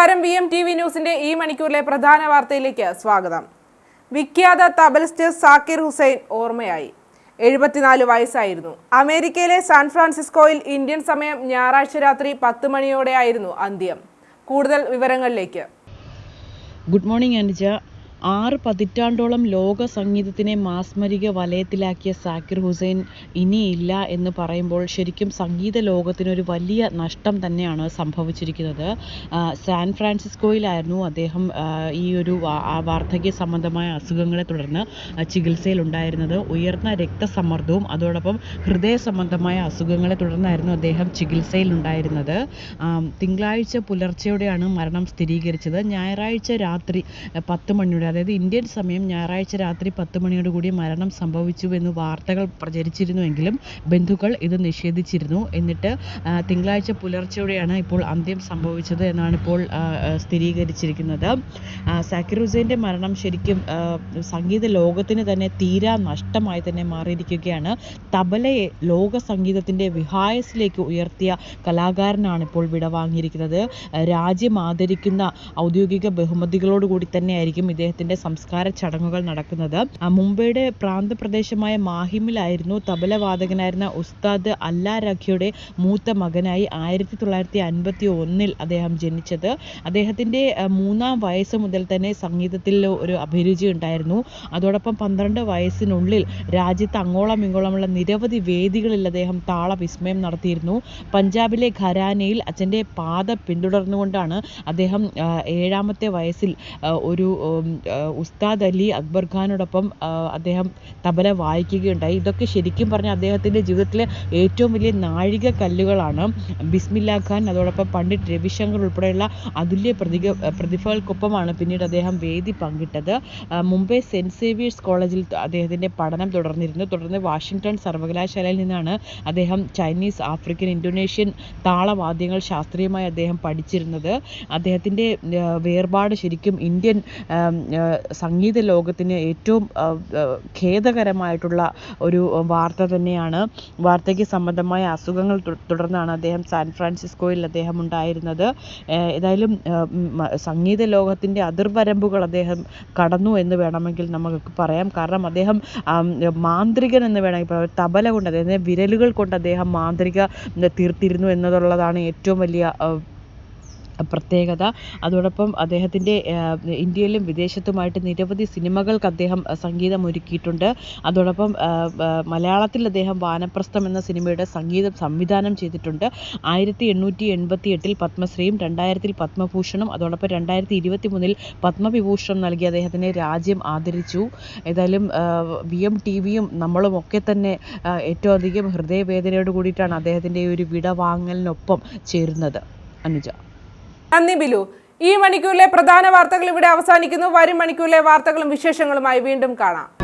നമസ്കാരം. V M T V ന്യൂസിന്റെ ഈ മണിക്കൂറിലെ പ്രധാന വാർത്തയിലേക്ക് സ്വാഗതം. വിഖ്യാത തബലിസ്റ്റ് സാക്കിർ ഹുസൈൻ ഓർമ്മയായി. എഴുപത്തിനാല് വയസ്സായിരുന്നു. അമേരിക്കയിലെ സാൻ ഫ്രാൻസിസ്കോയിൽ ഇന്ത്യൻ സമയം ഞായറാഴ്ച രാത്രി പത്ത് മണിയോടെയായിരുന്നു അന്ത്യം. കൂടുതൽ വിവരങ്ങളിലേക്ക്. ഗുഡ് മോർണിംഗ് അനുജ ആറ് പതിറ്റാണ്ടോളം ലോക സംഗീതത്തിനെ മാസ്മരിക വലയത്തിലാക്കിയ സാക്കിർ ഹുസൈൻ ഇനിയില്ല എന്ന് പറയുമ്പോൾ ശരിക്കും സംഗീത ലോകത്തിനൊരു വലിയ നഷ്ടം തന്നെയാണ് സംഭവിച്ചിരിക്കുന്നത്. സാൻ ഫ്രാൻസിസ്കോയിലായിരുന്നു അദ്ദേഹം ഈ ഒരു വാർദ്ധക്യ സംബന്ധമായ അസുഖങ്ങളെ തുടർന്ന് ചികിത്സയിലുണ്ടായിരുന്നത്. ഉയർന്ന രക്തസമ്മർദ്ദവും അതോടൊപ്പം ഹൃദയ സംബന്ധമായ അസുഖങ്ങളെ തുടർന്നായിരുന്നു അദ്ദേഹം ചികിത്സയിലുണ്ടായിരുന്നത്. തിങ്കളാഴ്ച പുലർച്ചെയോടെയാണ് മരണം സ്ഥിരീകരിച്ചത്. ഞായറാഴ്ച രാത്രി പത്ത് മണിയോടെ അതായത് ഇന്ത്യൻ സമയം ഞായറാഴ്ച രാത്രി പത്ത് മണിയോടുകൂടി മരണം സംഭവിച്ചു എന്ന് വാർത്തകൾ പ്രചരിച്ചിരുന്നുവെങ്കിലും ബന്ധുക്കൾ ഇത് നിഷേധിച്ചിരുന്നു. എന്നിട്ട് തിങ്കളാഴ്ച പുലർച്ചെയോടെയാണ് ഇപ്പോൾ അന്ത്യം സംഭവിച്ചത് എന്നാണ് ഇപ്പോൾ സ്ഥിരീകരിച്ചിരിക്കുന്നത്. സാക്കിർ ഹുസൈന്റെ മരണം ശരിക്കും സംഗീത ലോകത്തിന് തന്നെ തീരാ നഷ്ടമായി തന്നെ മാറിയിരിക്കുകയാണ്. തബലയെ ലോക സംഗീതത്തിന്റെ വിഹായസിലേക്ക് ഉയർത്തിയ കലാകാരനാണ് ഇപ്പോൾ വിടവാങ്ങിയിരിക്കുന്നത് രാജ്യം ആദരിക്കുന്ന ഔദ്യോഗിക ബഹുമതികളോടുകൂടി തന്നെയായിരിക്കും ഇദ്ദേഹത്തിന്റെ സംസ്കാര ചടങ്ങുകൾ നടക്കുന്നത്. മുംബൈയുടെ പ്രാന്തപ്രദേശമായ മാഹിമിലായിരുന്നു തബല വാദകനായിരുന്ന ഉസ്താദ് അല്ലാ രഖിയുടെ മൂത്ത മകനായി ആയിരത്തി തൊള്ളായിരത്തി അൻപത്തി ഒന്നിൽ അദ്ദേഹം ജനിച്ചത്. അദ്ദേഹത്തിന്റെ മൂന്നാം വയസ്സ് മുതൽ തന്നെ സംഗീതത്തിൽ ഒരു അഭിരുചി ഉണ്ടായിരുന്നു. അതോടൊപ്പം പന്ത്രണ്ട് വയസ്സിനുള്ളിൽ രാജ്യത്ത് അങ്ങോളം ഇങ്ങോളമുള്ള നിരവധി വേദികളിൽ അദ്ദേഹം താള വിസ്മയം നടത്തിയിരുന്നു. പഞ്ചാബിലെ ഖരാനയിൽ അച്ഛന്റെ പാത പിന്തുടർന്നുകൊണ്ടാണ് അദ്ദേഹം ഏഴാമത്തെ വയസ്സിൽ ഒരു ഉസ്താദ് അലി അക്ബർ ഖാനോടൊപ്പം അദ്ദേഹം തബല വായിക്കുകയുണ്ടായി. ഇതൊക്കെ ശരിക്കും പറഞ്ഞാൽ അദ്ദേഹത്തിന്റെ ജീവിതത്തിലെ ഏറ്റവും വലിയ നാഴിക കല്ലുകളാണ് ബിസ്മില്ല ഖാൻ അതോടൊപ്പം പണ്ഡിറ്റ് രവിശങ്കർ ഉൾപ്പെടെയുള്ള അതുല്യ പ്രതിക പ്രതിഭകൾക്കൊപ്പമാണ് പിന്നീട് അദ്ദേഹം വേദി പങ്കിട്ടത്. മുംബൈ സെന്റ് സേവിയേഴ്സ് കോളേജിൽ അദ്ദേഹത്തിന്റെ പഠനം തുടർന്നിരുന്നു. തുടർന്ന് വാഷിംഗ്ടൺ സർവകലാശാലയിൽ നിന്നാണ് അദ്ദേഹം ചൈനീസ് ആഫ്രിക്കൻ ഇന്തോനേഷ്യൻ താളവാദ്യങ്ങൾ ശാസ്ത്രീയമായി അദ്ദേഹം പഠിച്ചിരുന്നത്. അദ്ദേഹത്തിന്റെ വേർപാട് ശരിക്കും ഇന്ത്യൻ സംഗീത ലോകത്തിന് ഏറ്റവും ഖേദകരമായിട്ടുള്ള ഒരു വാർത്ത തന്നെയാണ്. വാർദ്ധക്യ സംബന്ധമായ അസുഖങ്ങൾ തുടർന്നാണ് അദ്ദേഹം സാൻ ഫ്രാൻസിസ്കോയിൽ അദ്ദേഹം ഉണ്ടായിരുന്നത്. ഏതായാലും സംഗീത ലോകത്തിന്റെ അതിർവരമ്പുകൾ അദ്ദേഹം കടന്നു എന്ന് വേണമെങ്കിൽ നമുക്ക് പറയാം. കാരണം അദ്ദേഹം മാന്ത്രികൻ എന്ന് വേണമെങ്കിൽ പറയാം. തബല കൊണ്ട് അതായത് വിരലുകൾ കൊണ്ട് അദ്ദേഹം മാന്ത്രിക തീർത്തിരുന്നു എന്നുള്ളതാണ് ഏറ്റവും വലിയ പ്രത്യേകത. അതോടൊപ്പം അദ്ദേഹത്തിന്റെ ഇന്ത്യയിലും വിദേശത്തുമായിട്ട് നിരവധി സിനിമകൾക്ക് അദ്ദേഹം സംഗീതം ഒരുക്കിയിട്ടുണ്ട്. അതോടൊപ്പം മലയാളത്തിൽ അദ്ദേഹം വാനപ്രസ്ഥം എന്ന സിനിമയുടെ സംഗീതം സംവിധാനം ചെയ്തിട്ടുണ്ട്. ആയിരത്തി എണ്ണൂറ്റി എൺപത്തി എട്ടിൽ പത്മശ്രീയും രണ്ടായിരത്തിൽ പത്മഭൂഷണും അതോടൊപ്പം രണ്ടായിരത്തി ഇരുപത്തി മൂന്നിൽ പത്മവിഭൂഷണം നൽകി അദ്ദേഹത്തിനെ രാജ്യം ആദരിച്ചു. ഏതായാലും വി എം ടി വിയും നമ്മളും ഒക്കെ തന്നെ ഏറ്റവും അധികം ഹൃദയവേദനയോട് കൂടിയിട്ടാണ് അദ്ദേഹത്തിന്റെ ഈ ഒരു വിടവാങ്ങലിനൊപ്പം ചേരുന്നത്. അനുജ. നന്ദി ബിലു. ഈ മണിക്കൂറിലെ പ്രധാന വാർത്തകൾ ഇവിടെ അവസാനിക്കുന്നു. വരും മണിക്കൂറിലെ വാർത്തകളും വിശേഷങ്ങളുമായി വീണ്ടും കാണാം.